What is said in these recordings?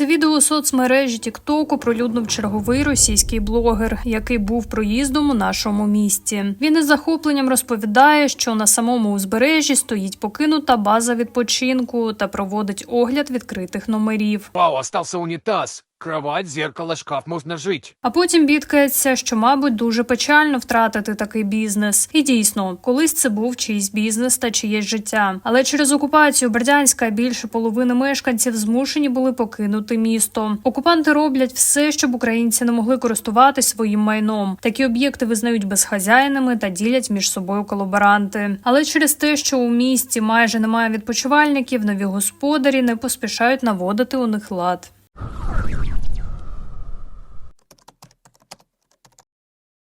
Це відео соцмережі Тіктоку оприлюднив черговий російський блогер, який був проїздом у нашому місті. Він із захопленням розповідає, що на самому узбережжі стоїть покинута база відпочинку та проводить огляд відкритих номерів. Вау, остався унитаз. Кровать, зеркало, шкаф, можно жить. А потім бідкається, що, мабуть, дуже печально втратити такий бізнес. І дійсно, колись це був чийсь бізнес та чиєсь життя. Але через окупацію Бердянська більше половини мешканців змушені були покинути місто. Окупанти роблять все, щоб українці не могли користуватись своїм майном. Такі об'єкти визнають безхазяйними та ділять між собою колаборанти. Але через те, що у місті майже немає відпочивальників, нові господарі не поспішають наводити у них лад. Thank you.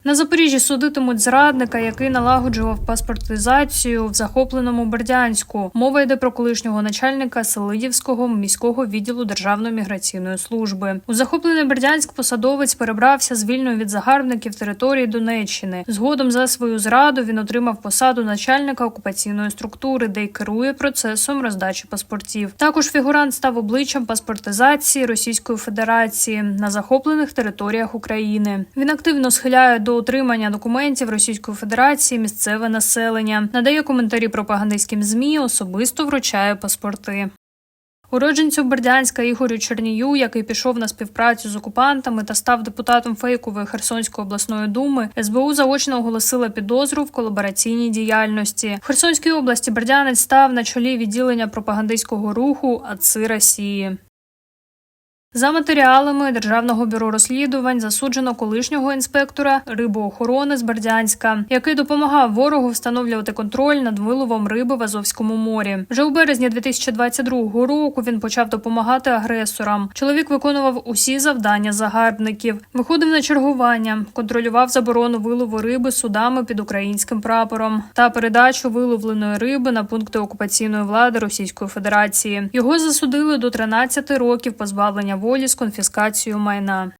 На Запоріжжі судитимуть зрадника, який налагоджував паспортизацію в захопленому Бердянську. Мова йде про колишнього начальника Селидівського міського відділу Державної міграційної служби. У захоплений Бердянськ посадовець перебрався з вільної від загарбників території Донеччини. Згодом за свою зраду він отримав посаду начальника окупаційної структури, де й керує процесом роздачі паспортів. Також фігурант став обличчям паспортизації Російської Федерації на захоплених територіях України. Він активно схиляє до отримання документів Російської Федерації місцеве населення, надає коментарі пропагандистським змі, особисто вручає паспорти. Уродженцю Бердянська Ігорю Чернію, який пішов на співпрацю з окупантами та став депутатом фейкової Херсонської обласної думи, СБУ заочно оголосила підозру в колабораційній діяльності. В Херсонській області Бердянець став на чолі відділення пропагандистського руху АЦИ Росії. За матеріалами Державного бюро розслідувань засуджено колишнього інспектора рибоохорони з Бердянська, який допомагав ворогу встановлювати контроль над виловом риби в Азовському морі. Вже у березні 2022 року він почав допомагати агресорам. Чоловік виконував усі завдання загарбників, виходив на чергування, контролював заборону вилову риби судами під українським прапором та передачу виловленої риби на пункти окупаційної влади Російської Федерації. Його засудили до 13 років позбавлення волі з конфіскацією майна.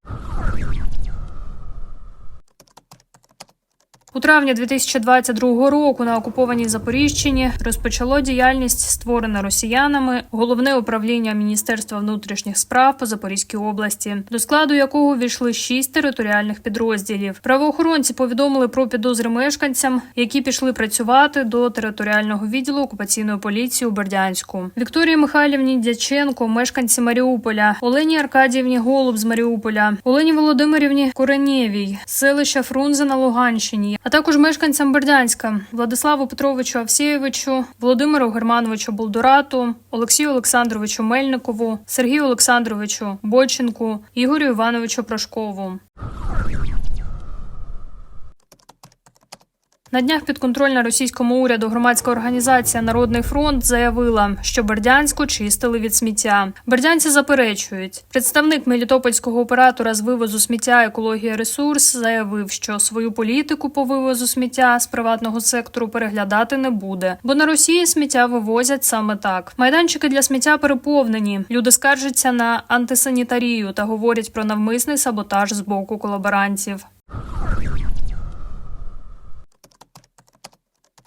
У травні 2022 року на окупованій Запоріжчині розпочало діяльність, створена росіянами, головне управління Міністерства внутрішніх справ по Запорізькій області, до складу якого війшли шість територіальних підрозділів. Правоохоронці повідомили про підозри мешканцям, які пішли працювати до територіального відділу окупаційної поліції у Бердянську. Вікторії Михайлівні Дяченко, мешканці Маріуполя, Олені Аркадіївні Голуб з Маріуполя, Олені Володимирівні Коренєвій, селища Фрунзе на Луганщині, а також мешканцям Бердянська Владиславу Петровичу Авсєєвичу, Володимиру Германовичу Болдурату, Олексію Олександровичу Мельникову, Сергію Олександровичу Боченку, Ігорю Івановичу Прошкову. На днях підконтрольна російському уряду громадська організація Народний фронт заявила, що Бердянську чистили від сміття. Бердянці заперечують. Представник мелітопольського оператора з вивозу сміття екологія ресурс заявив, що свою політику по вивозу сміття з приватного сектору переглядати не буде, бо на Росії сміття вивозять саме так. Майданчики для сміття переповнені. Люди скаржаться на антисанітарію та говорять про навмисний саботаж з боку колаборантів.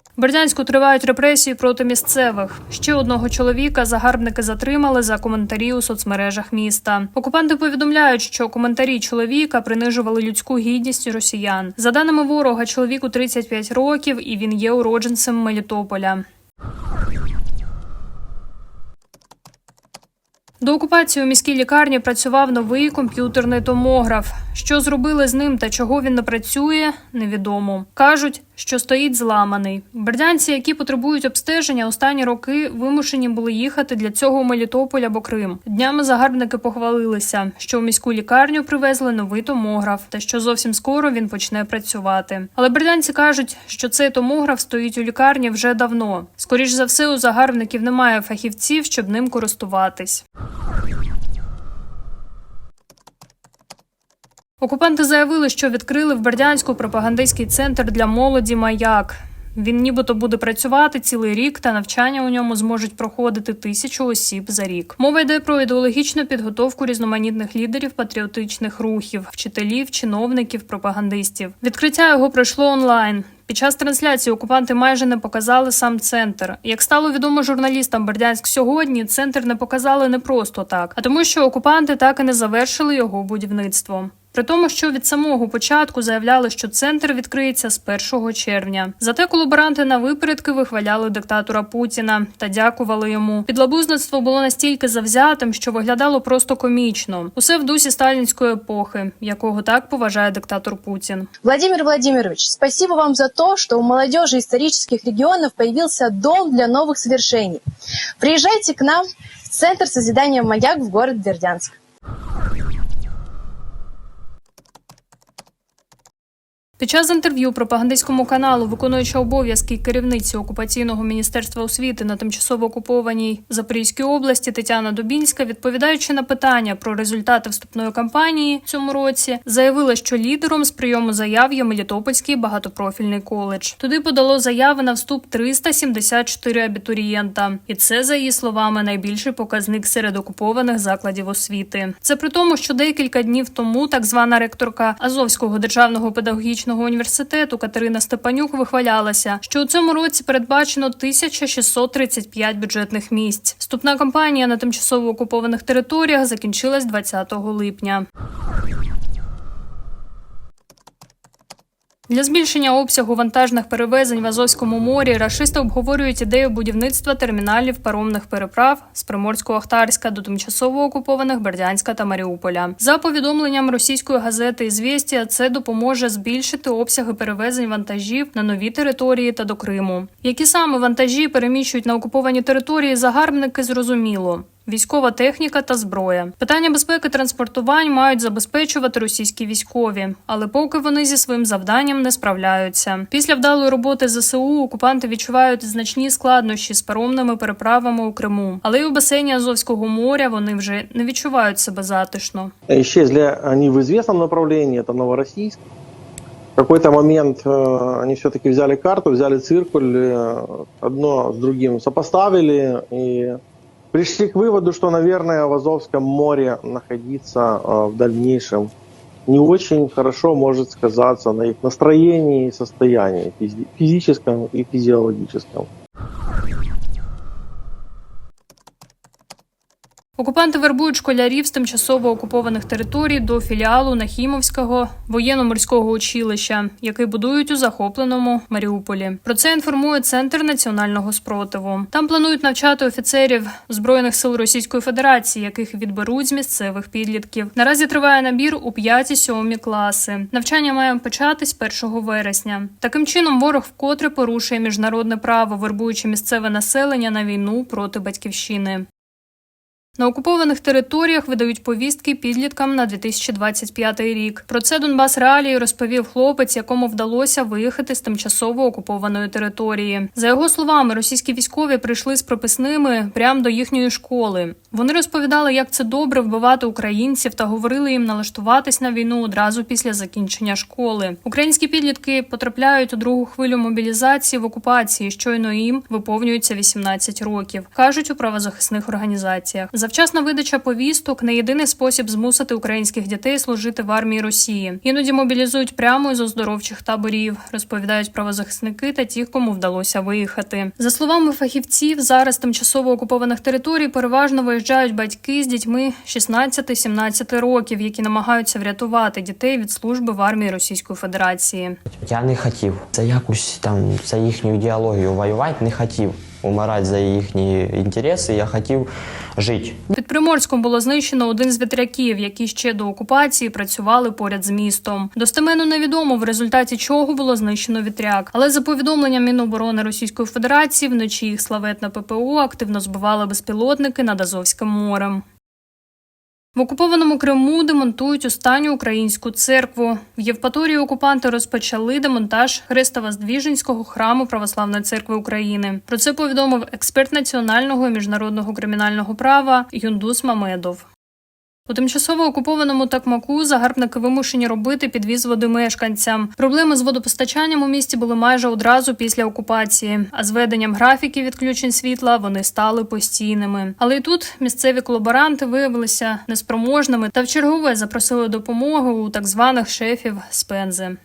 В Бердянську тривають репресії проти місцевих. Ще одного чоловіка загарбники затримали за коментарі у соцмережах міста. Окупанти повідомляють, що коментарі чоловіка принижували людську гідність росіян. За даними ворога, чоловіку 35 років, і він є уродженцем Мелітополя. До окупації у міській лікарні працював новий комп'ютерний томограф. Що зробили з ним та чого він не працює, невідомо. Кажуть, що стоїть зламаний. Бердянці, які потребують обстеження, останні роки вимушені були їхати для цього у Мелітополь або Крим. Днями загарбники похвалилися, що у міську лікарню привезли новий томограф, та що зовсім скоро він почне працювати. Але бердянці кажуть, що цей томограф стоїть у лікарні вже давно. Скоріш за все, у загарбників немає фахівців, щоб ним користуватись. Окупанти заявили, що відкрили в Бердянську пропагандистський центр для молоді Маяк. Він нібито буде працювати цілий рік, та навчання у ньому зможуть проходити тисячу осіб за рік. Мова йде про ідеологічну підготовку різноманітних лідерів патріотичних рухів, вчителів, чиновників, пропагандистів. Відкриття його пройшло онлайн. Під час трансляції окупанти майже не показали сам центр. Як стало відомо журналістам Бердянськ сьогодні, центр не показали не просто так, а тому, що окупанти так і не завершили його будівництво. При тому, що від самого початку заявляли, що центр відкриється з 1 червня. Зате колаборанти на випередки вихваляли диктатора Путіна та дякували йому. Підлабузництво було настільки завзятим, що виглядало просто комічно. Усе в дусі сталінської епохи, якого так поважає диктатор Путін. Владимир Владимирович, спасибо вам за то, что у молодежи исторических регионов появился дом для новых свершений. Приезжайте к нам в Центр созидания «Маяк» в город Бердянск. Під час інтерв'ю пропагандистському каналу, виконуюча обов'язки керівниці окупаційного міністерства освіти на тимчасово окупованій Запорізькій області Тетяна Дубінська, відповідаючи на питання про результати вступної кампанії в цьому році, заявила, що лідером з прийому заяв є Мелітопольський багатопрофільний коледж. Туди подало заяви на вступ 374 абітурієнта, і це за її словами найбільший показник серед окупованих закладів освіти. Це при тому, що декілька днів тому так звана ректорка Азовського державного педагогічного університету Катерина Степанюк вихвалялася, що у цьому році передбачено 1635 бюджетних місць. Вступна кампанія на тимчасово окупованих територіях закінчилась 20 липня. Для збільшення обсягу вантажних перевезень в Азовському морі рашисти обговорюють ідею будівництва терміналів паромних переправ з Приморського-Ахтарська до тимчасово окупованих Бердянська та Маріуполя. За повідомленням російської газети «Ізвєстія», це допоможе збільшити обсяги перевезень вантажів на нові території та до Криму. Які саме вантажі переміщують на окуповані території загарбники, зрозуміло. Військова техніка та зброя. Питання безпеки транспортувань мають забезпечувати російські військові, але поки вони зі своїм завданням не справляються. Після вдалої роботи ЗСУ окупанти відчувають значні складнощі з паромними переправами у Криму, але й у басейні Азовського моря вони вже не відчувають себе затишно. Исчезли они в известном направлении, это Новороссийск. В какой-то момент э, они все-таки взяли карту, взяли циркуль, э, одно с другим сопоставили и пришли к выводу, что, наверное, в Азовском море находиться в дальнейшем не очень хорошо может сказаться на их настроении и состоянии физи- физическом и физиологическом. Окупанти вербують школярів з тимчасово окупованих територій до філіалу Нахімовського воєнно-морського училища, який будують у захопленому Маріуполі. Про це інформує Центр національного спротиву. Там планують навчати офіцерів збройних сил Російської Федерації, яких відберуть з місцевих підлітків. Наразі триває набір у 5-7 класи. Навчання має початись 1 вересня. Таким чином, ворог вкотре порушує міжнародне право, вербуючи місцеве населення на війну проти батьківщини. На окупованих територіях видають повістки підліткам на 2025 рік. Про це Донбас Реалії розповів хлопець, якому вдалося виїхати з тимчасово окупованої території. За його словами, російські військові прийшли з прописними прямо до їхньої школи. Вони розповідали, як це добре вбивати українців та говорили їм налаштуватись на війну одразу після закінчення школи. Українські підлітки потрапляють у другу хвилю мобілізації в окупації. Щойно їм виповнюється 18 років, кажуть у правозахисних організаціях. Завчасна видача повісток не єдиний спосіб змусити українських дітей служити в армії Росії. Іноді мобілізують прямо із оздоровчих таборів, розповідають правозахисники та ті, кому вдалося виїхати. За словами фахівців, зараз тимчасово окупованих територій переважно виїжджають батьки з дітьми 16-17 років, які намагаються врятувати дітей від служби в армії Російської Федерації. Я не хотів Це якось там за їхню ідеологію воювати, не хотів умирати за їхні інтереси. Я хотів жити. Під Приморськом було знищено один з вітряків, які ще до окупації працювали поряд з містом. Достеменно невідомо в результаті чого було знищено вітряк. Але за повідомленням Міноборони Російської Федерації, вночі їх славетна ППО активно збивали безпілотники над Азовським морем. В окупованому Криму демонтують останню українську церкву. В Євпаторії окупанти розпочали демонтаж Хрестово-Здвіженського храму Православної церкви України. Про це повідомив експерт національного і міжнародного кримінального права Юндус Мамедов. У тимчасово окупованому Такмаку загарбники вимушені робити підвіз води мешканцям. Проблеми з водопостачанням у місті були майже одразу після окупації, а з веденням графіків відключень світла вони стали постійними. Але і тут місцеві колаборанти виявилися неспроможними та в чергове запросили допомогу у так званих шефів з пензи.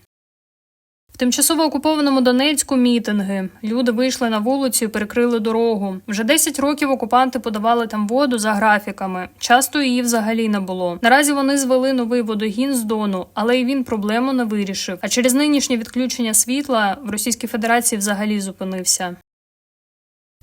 Тимчасово окупованому Донецьку мітинги. Люди вийшли на вулицю і перекрили дорогу. Вже 10 років окупанти подавали там воду за графіками. Часто її взагалі не було. Наразі вони звели новий водогін з Дону, але й він проблему не вирішив. А через нинішнє відключення світла в Російській Федерації взагалі зупинився.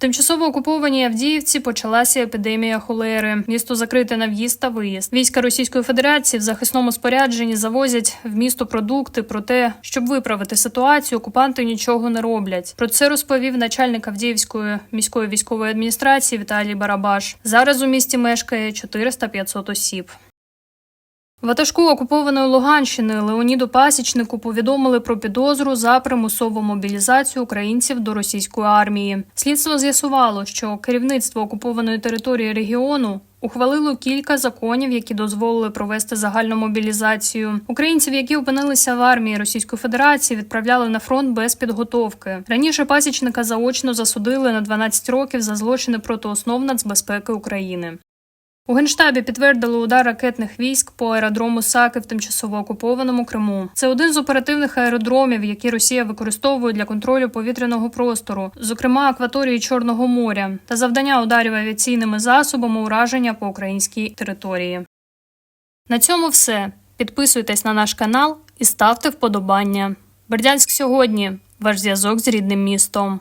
Тимчасово окупованій Авдіївці почалася епідемія холери. Місто закрите на в'їзд та виїзд. Війська Російської Федерації в захисному спорядженні завозять в місто продукти. Проте, щоб виправити ситуацію, окупанти нічого не роблять. Про це розповів начальник Авдіївської міської військової адміністрації Віталій Барабаш. Зараз у місті мешкає 400-500 осіб. Ватажку окупованої Луганщини Леоніду Пасічнику повідомили про підозру за примусову мобілізацію українців до російської армії. Слідство з'ясувало, що керівництво окупованої території регіону ухвалило кілька законів, які дозволили провести загальну мобілізацію. Українців, які опинилися в армії Російської Федерації, відправляли на фронт без підготовки. Раніше пасічника заочно засудили на 12 років за злочини проти основ нацбезпеки України. У генштабі підтвердили удар ракетних військ по аеродрому Саки в тимчасово окупованому Криму. Це один з оперативних аеродромів, які Росія використовує для контролю повітряного простору, зокрема акваторії Чорного моря, та завдання ударів авіаційними засобами ураження по українській території. На цьому все. Підписуйтесь на наш канал і ставте вподобання. Бердянськ сьогодні ваш зв'язок з рідним містом.